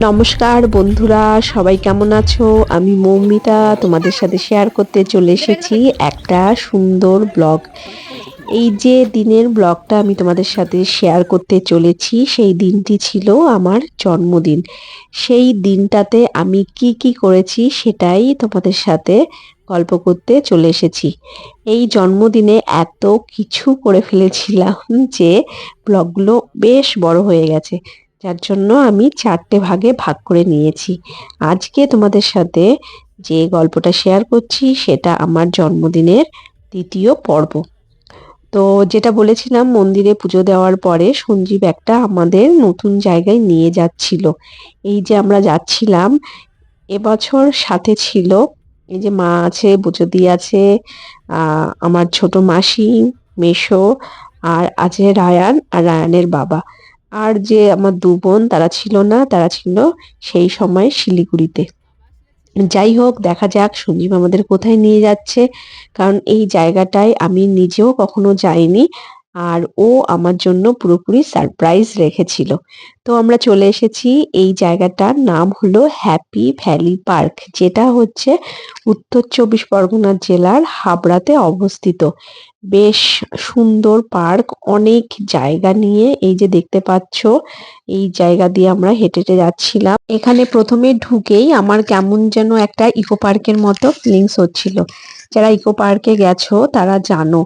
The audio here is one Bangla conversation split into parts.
নমস্কার বন্ধুরা, সবাই কেমন আছো? আমি মৌমিতা, তোমাদের সাথে শেয়ার করতে চলে এসেছি একটা সুন্দর ব্লগ এই যে দিনের ব্লগটা আমি তোমাদের সাথে শেয়ার করতে চলেছি, সেই দিনটি ছিল আমার জন্মদিন। সেই দিনটাতে আমি কি কি করেছি সেটাই তোমাদের সাথে গল্প করতে চলে এসেছি। এই জন্মদিনে এত কিছু করে ফেলেছিলাম যে ব্লগগুলো বেশ বড় হয়ে গেছে। যার জন্য আমি চারটে ভাগে ভাগ করে নিয়েছি। আজকে তোমাদের সাথে যে গল্পটা শেয়ার করছি, সেটা আমার জন্মদিনের দ্বিতীয় পর্ব। তো যেটা বলেছিলাম, মন্দিরে পুজো দেওয়ার পরে সঞ্জীব একটা আমাদের নতুন জায়গায় নিয়ে যাচ্ছিল। এই যে আমরা যাচ্ছিলাম, এবছর সাথে ছিল এই যে মা আছে বুঝদি আছে আমার ছোট মাসি, মেশো, আর আছে রায়ান, আর রায়ানের বাবা। আর যে আমার দু বোন, তারা ছিল না, তারা ছিল সেই সময় শিলিগুড়িতে। যাই হোক, দেখা যাক সঞ্জীব আমাদের কোথায় নিয়ে যাচ্ছে, কারণ এই জায়গাটায় আমি নিজেও কখনো যাইনি, আর ও আমার জন্য পুরোপুরি সারপ্রাইজ রেখেছিল। তো আমরা চলে এসেছি, এই জায়গাটার নাম হলো হ্যাপি ভ্যালি পার্ক যেটা হচ্ছে উত্তর চব্বিশ পরগনা জেলার হাবড়াতে অবস্থিত। বেশ সুন্দর পার্ক। অনেক জায়গা নিয়ে এই যে দেখতে পাচ্ছ, এই জায়গা দিয়ে আমরা হেঁটে হেঁটে যাচ্ছিলাম। এখানে প্রথমে ঢুকেই আমার কেমন যেন একটা ইকো পার্কের মতো ফিলিংস হচ্ছিল। যারা ইকো পার্কে গেছো, তারা জানো।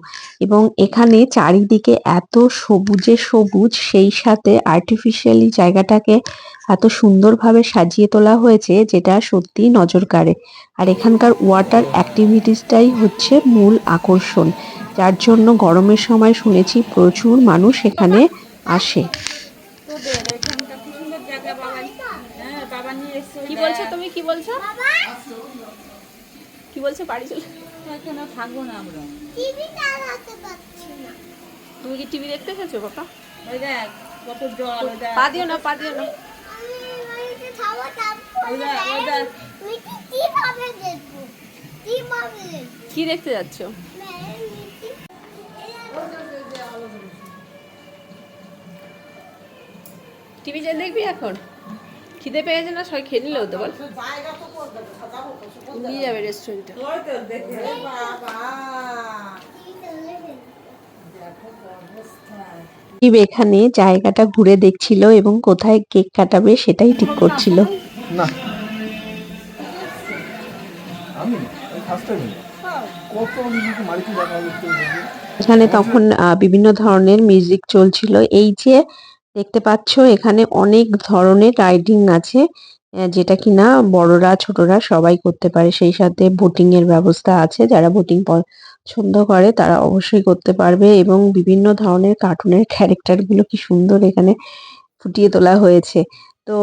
এবং এখানে চারিদিকে এত সবুজে সবুজ, সেই সাথে আর্টিফিশিয়ালি জায়গাটাকে এত সুন্দরভাবে সাজিয়ে তোলা হয়েছে, যেটা সত্যি নজর কাড়ে আর এখানকার ওয়াটার অ্যাক্টিভিটিসটাই হচ্ছে মূল আকর্ষণ। যার জন্য গরমের সময় শুনেছি প্রচুর মানুষ এখানে আসে। কি বলছো তুমি? কি বলছো? কি বলছো? বাড়ি চলে এখানে থাকব না আমরা। তুমি কি টিভি দেখতে এসেছ বাবা? ওই দেখ কত জল পা দিও না পা দিও না। ওই দেখ ওই দেখ। কি দেখতে যাচ্ছ? টিভি যে দেখবি এখন? খিদে পেয়েছে না? সবাই খেয়ে নিলেও তো বল। নিয়ে যাবে রেস্টুরেন্টে এখানে জায়গাটা ঘুরে দেখছিল এবং কোথায় কেক কাটাবে সেটাই ঠিক করছিল। না। আমি এখানে তখন আহ, বিভিন্ন ধরনের মিউজিক চলছিল। এই যে দেখতে পাচ্ছ এখানে অনেক ধরনের রাইডিং আছে। যেটা কিনা বড়রা, ছোটরা সবাই করতে পারে। সেই সাথে বোটিং এর ব্যবস্থা আছে। যারা বোটিং পছন্দ করে তারা অবশ্যই করতে পারবে এবং বিভিন্ন ধরনের কার্টুনের ক্যারেক্টারগুলো কি সুন্দর এখানে ফুটিয়ে তোলা হয়েছে। তো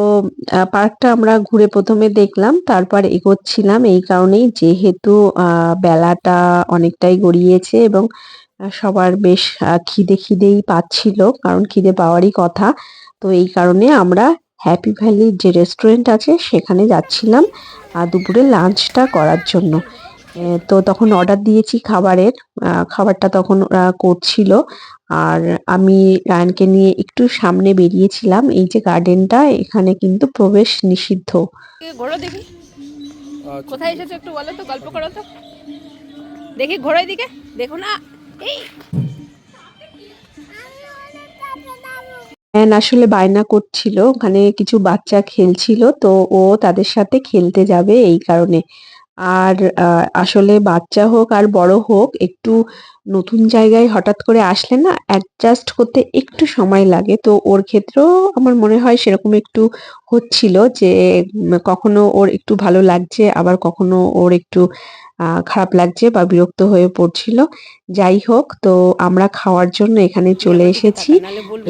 পার্কটা আমরা ঘুরে প্রথমে দেখলাম, তারপর এগোচ্ছিলাম। এই কারণেই যেহেতু বেলাটা অনেকটাই গড়িয়েছে এবং সবার বেশ খিদে খিদেই পাচ্ছিল, কারণ খিদে পাওয়ারই কথা। তো এই কারণে আমরা হ্যাপি ভ্যালির যে রেস্টুরেন্ট আছে, সেখানে যাচ্ছিলাম দুপুরে লাঞ্চটা করার জন্য। তো তখন অর্ডার দিয়েছি খাবারের খাবারটা তখন ওরা করছিল। আর আমি রায়ানকে নিয়ে একটু সামনে বেরিয়েছিলাম, এই যে গার্ডেনটা এখানে কিন্তু প্রবেশ নিষিদ্ধ। কোথায় এসেছ একটু বলো তো, গল্প করো তো। দেখি ঘোরো দিকে দেখো না, এই! রায়ান আসলে বায়না করছিল, ওখানে কিছু বাচ্চা খেলছিল, তো ও তাদের সাথে খেলতে যাবে এই কারণে। আর আসলে বাচ্চা হোক আর বড় হোক, একটু নতুন জায়গায় হঠাৎ করে আসলে না অ্যাডজাস্ট করতে একটু সময় লাগে। তো ওর ক্ষেত্রেও আমার মনে হয় সেরকম একটু হচ্ছিল যে কখনো ওর একটু ভালো লাগছে, আবার কখনো ওর একটু খারাপ লাগছে বা বিরক্ত হয়ে পড়ছিল। যাই হোক তো আমরা খাওয়ার জন্য এখানে চলে এসেছি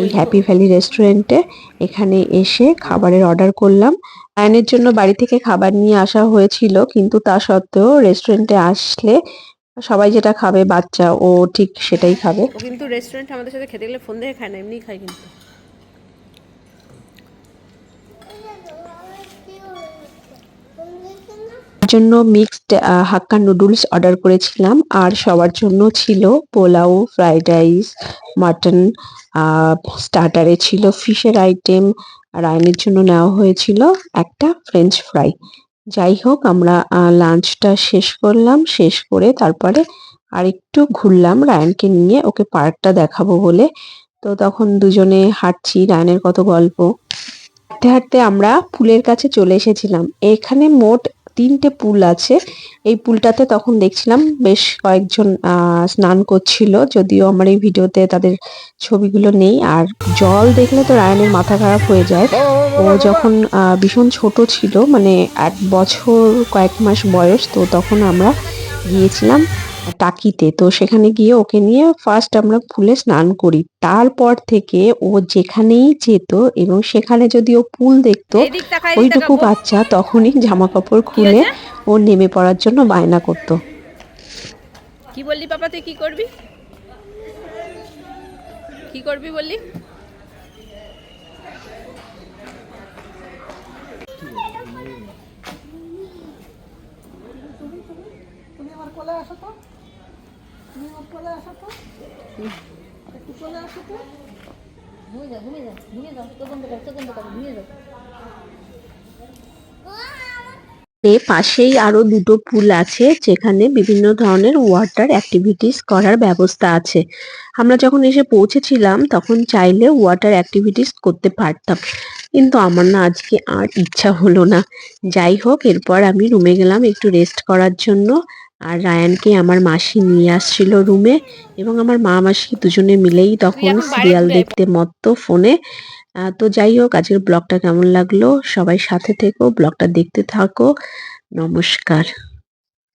এই হ্যাপি ভ্যালি রেস্টুরেন্টে এখানে এসে খাবারের অর্ডার করলাম। আয়নের জন্য বাড়ি থেকে খাবার নিয়ে আসা হয়েছিল কিন্তু তা সত্ত্বেও রেস্টুরেন্টে আসলে সবাই যেটা খাবে বাচ্চা ও ঠিক সেটাই খাবে। কিন্তু রেস্টুরেন্ট আমাদের সাথে খেতে গেলে ফোন দেখে খায় না এমনি খায় কিন্তু। জন্য মিক্সড হাক্কা নুডলস অর্ডার করেছিলাম। আর সবার জন্য ছিল পোলাও ফ্রাইড রাইস মাটন স্টার্টারে ছিল ফিশের আইটেম আর আয়নের জন্য নেওয়া হয়েছিল একটা ফ্রেঞ্চ ফ্রাই যাই হোক, আমরা লাঞ্চটা শেষ করলাম। শেষ করে তারপরে আরেকটু ঘুরলাম রায়ানকে নিয়ে। ওকে পার্কটা দেখাবো বলে। তো তখন দুজনে হাঁটছি, রায়নের কত গল্প। হাঁটতে হাঁটতে আমরা পুলের কাছে চলে এসেছিলাম। এখানে মোট তিনটে পুল আছে। এই পুলটাতে তখন দেখছিলাম বেশ কয়েকজন স্নান করছিল। যদিও আমার এই ভিডিওতে তাদের ছবিগুলো নেই। আর জল দেখলে তো রায়নের মাথা খারাপ হয়ে যায়। ও যখন ভীষণ ছোট ছিল মানে এক বছর, কয়েক মাস বয়স, তো তখন আমরা গিয়েছিলাম। টাকিতে। তো সেখানে গিয়ে ওকে নিয়ে ফার্স্ট আমরা পুলে স্নান করি। তারপর থেকে ও যেখানেই যেত এবং সেখানে যদি ও পুল দেখতো ওইটুকু বাচ্চা তখনই জামা কাপড় খুলে ও নেমে পড়ার জন্য বায়না করতো। কি বললি পাপা তুই কি করবি? কি করবি বললি তুমি আমার কোলে আসো তো তুমি আমার কোলে আসো তো পাশেই আরও দুটো পুল আছে, যেখানে বিভিন্ন ধরনের ওয়াটার অ্যাক্টিভিটিস করার ব্যবস্থা আছে। আমরা যখন এসে পৌঁছেছিলাম, তখন চাইলে ওয়াটার অ্যাক্টিভিটিস করতে পারতাম। কিন্তু আমার না আজকে আর ইচ্ছা হলো না। যাই হোক, এরপর আমি রুমে গেলাম একটু রেস্ট করার জন্য। আর রায়ানকে আমার মাসি নিয়ে আসছিল রুমে এবং আমার মা মাসি দুজনে মিলেই তখন সিরিয়াল দেখতে মত্ত ফোনে। আহ, তো যাই হোক আজকের ব্লগটা কেমন লাগল? সবাই সাথে থেকো ব্লগটা দেখতে থাকো। নমস্কার।